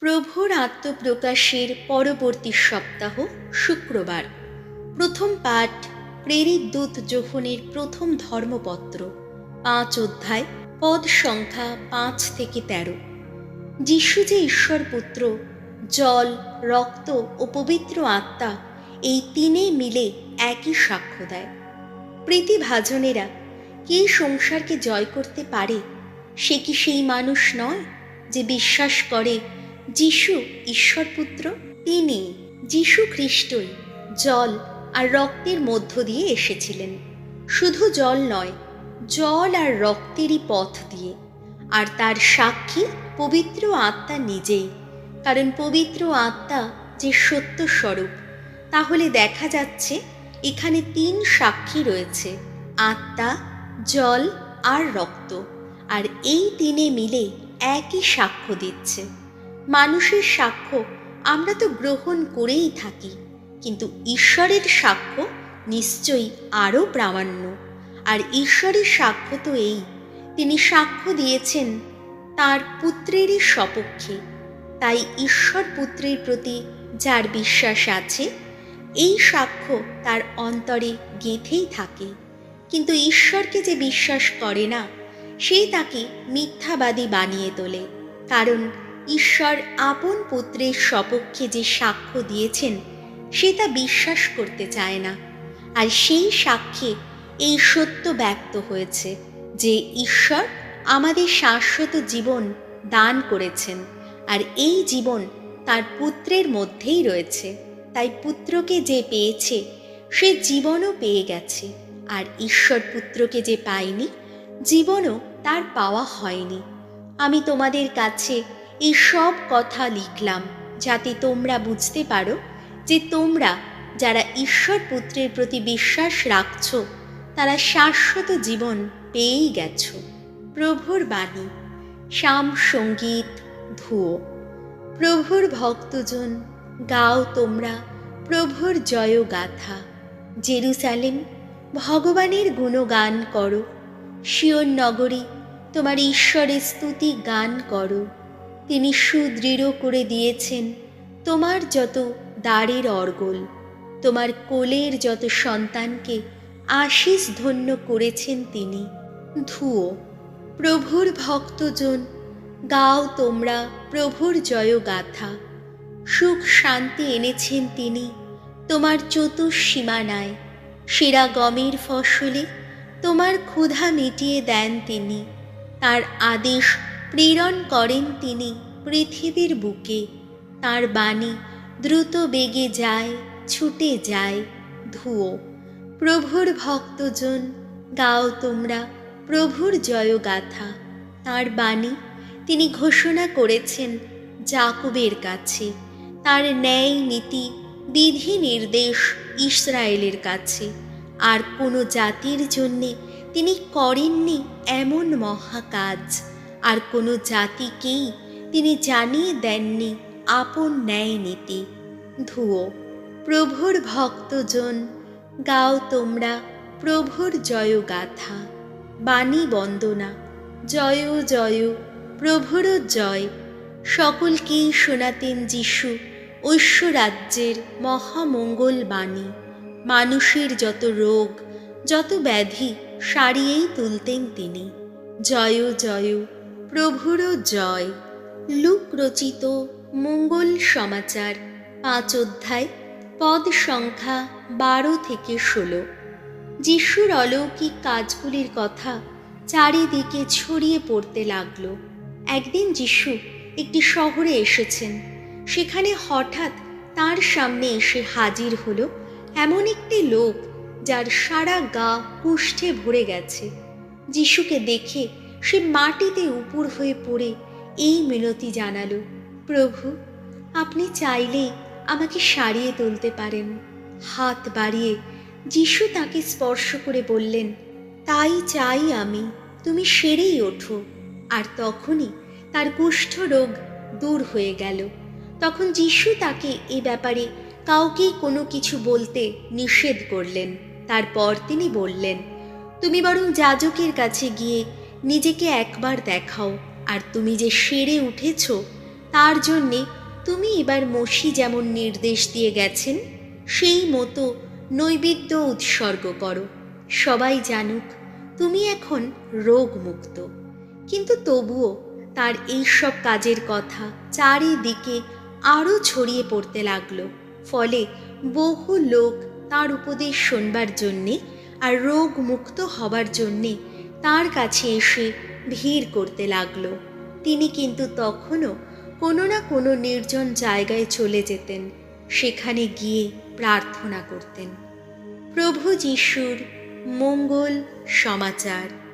প্রভুর আত্মপ্রকাশের পরবর্তী সপ্তাহ শুক্রবার। প্রথম পাঠ, প্রেরিত দূত যোহনের প্রথম ধর্মপত্র, পাঁচ অধ্যায়, পদ সংখ্যা পাঁচ থেকে তেরো। যিশু যে ঈশ্বর পুত্র জল, রক্ত ও পবিত্র আত্মা, এই তিনে মিলে একই সাক্ষ্য দেয়। প্রীতিভাজনেরা, কে সংসারকে জয় করতে পারে, সে কি সেই মানুষ নয় যে বিশ্বাস করে যিশু ঈশ্বরপুত্র, তিনি যিশু খ্রিস্টই জল আর রক্তের মধ্য দিয়ে এসেছিলেন। শুধু জল নয়, জল আর রক্তেরই পথ দিয়ে। আর তার সাক্ষী পবিত্র আত্মা নিজেই। কারণ পবিত্র আত্মা যে সত্য স্বরূপ, তাহলে দেখা যাচ্ছে এখানে তিন সাক্ষী রয়েছে, আত্মা, জল আর রক্ত। আর এই তিনে মিলে একই সাক্ষ্য দিচ্ছে। মানুষের সাক্ষ্য আমরা তো গ্রহণ করেই থাকি। কিন্তু ঈশ্বরের সাক্ষ্য নিশ্চয়ই আরও প্রামাণ্য। আর ঈশ্বরের সাক্ষ্য তো এই, তিনি সাক্ষ্য দিয়েছেন তার পুত্রেরই সপক্ষে। তাই ঈশ্বর পুত্রের প্রতি যার বিশ্বাস আছে, এই সাক্ষ্য তার অন্তরে গেঁথেই থাকে। কিন্তু ঈশ্বরকে যে বিশ্বাস করে না সে তাকে মিথ্যাবাদী বানিয়ে তোলে। কারণ ঈশ্বর আপন পুত্রের সপক্ষে যে সাক্ষ্য দিয়েছেন, সে তা বিশ্বাস করতে চায় না। আর সেই সাক্ষ্যে এই সত্য ব্যক্ত হয়েছে যে ঈশ্বর আমাদের শাশ্বত জীবন দান করেছেন, আর এই জীবন তার পুত্রের মধ্যেই রয়েছে। তাই পুত্রকে যে পেয়েছে, সে জীবনও পেয়ে গেছে, আর ঈশ্বর পুত্রকে যে পায়নি, জীবনও তার পাওয়া হয়নি। আমি তোমাদের কাছে এই সব কথা লিখলাম, যাতে তোমরা বুঝতে পারো যে তোমরা যারা ঈশ্বর পুত্রের প্রতি বিশ্বাস রাখছ, তারা শাশ্বত জীবন পেয়েই গেছ। প্রভুর বাণী, শ্যাম সংগীত ধুয়ো প্রভুর ভক্তজন, গাও তোমরা প্রভুর জয় গাথা জেরুসালেম, ভগবানের গুণগান করো। শিওর নগরী, তোমার ঈশ্বরের স্তুতি গান করো। তিনি সুদৃঢ় করে দিয়েছেন, তোমার যত দ্বারের অর্গল, তোমার কোলের যত সন্তানকে আশিস ধন্য করেছেন তিনি। ধুয়ো প্রভুর ভক্তজন, গাও তোমরা প্রভুর জয় গাথা সুখ শান্তি এনেছেন তিনি তোমার চতুর্সীমানায় সেরা গমের ফসলে তোমার ক্ষুধা মিটিয়ে দেন তিনি। তার আদেশ প্রেরণ করেন তিনি পৃথিবীর বুকে। তার বাণী দ্রুত বেগে যায়, ছুটে যায়। ধুয়ো প্রভুর ভক্তজন, গাও তোমরা প্রভুর জয়গাথা। তার বাণী তিনি ঘোষণা করেছেন জাকুবের কাছে। তার ন্যায় নীতি, বিধি নির্দেশ ইসরায়েলের কাছে। আর কোনো জাতির জন্যে তিনি করেননি এমন মহা কাজ আর কোনো জাতিকেই তিনি জানিয়ে দেননি, আপন ন্যায় নীতি ধুয়ো প্রভুর ভক্তজন, গাও তোমরা প্রভুর জয় গাথা বাণী বন্দনা জয় জয় প্রভুর জয়। সকলকেই শোনাতেন যিশু, ঐশ্বরাজ্যের মহামঙ্গল বাণী। মানুষের যত রোগ, যত ব্যাধি, সারিয়েই তুলতেন তিনি। জয় জয় প্রভুর জয়। লুক রচিত মঙ্গল সমাচার, পাঁচ অধ্যায়, পদ সংখ্যা বারো থেকে ষোলো। যিশুর অলৌকিক কাজগুলির কথা চারিদিকে ছড়িয়ে পড়তে লাগল। একদিন যিশু একটি শহরে এসেছেন। সেখানে হঠাৎ তার সামনে এসে হাজির হলো এমন একটি লোক যার সারা গা কুষ্ঠে ভরে গেছে। যিশুকে দেখে সে মাটিতে উপুর হয়ে পড়ে এই মিনতি জানালো, প্রভু, আপনি চাইলেই আমাকে সারিয়ে তুলতে পারেন। হাত বাড়িয়ে যিশু তাকে স্পর্শ করে বললেন, তাই চাই আমি, তুমি সেরেই ওঠো। আর তখনই তার কুষ্ঠ রোগ দূর হয়ে গেল। তখন যিশু তাকে এ ব্যাপারে কাউকেই কোনো কিছু বলতে নিষেধ করলেন। তারপর তিনি বললেন, তুমি বরং যাজকের কাছে গিয়ে নিজেকে একবার দেখাও, আর তুমি যে সেরে উঠেছ, তার জন্যে তুমি এবার মসি যেমন নির্দেশ দিয়ে গেছেন, সেই মতো নৈবেদ্য উৎসর্গ করো। সবাই জানুক, তুমি এখন রোগমুক্ত। কিন্তু তবুও তার এইসব কাজের কথা চারিদিকে আরও ছড়িয়ে পড়তে লাগল। ফলে বহু লোক তার উপদেশ শোনবার জন্যে আর রোগ মুক্ত হবার জন্যে তার কাছে এসে ভিড় করতে লাগল। তিনি কিন্তু তখনও কোনো না কোনো নির্জন জায়গায় চলে যেতেন, সেখানে গিয়ে প্রার্থনা করতেন। প্রভু যিশুর মঙ্গল সমাচার।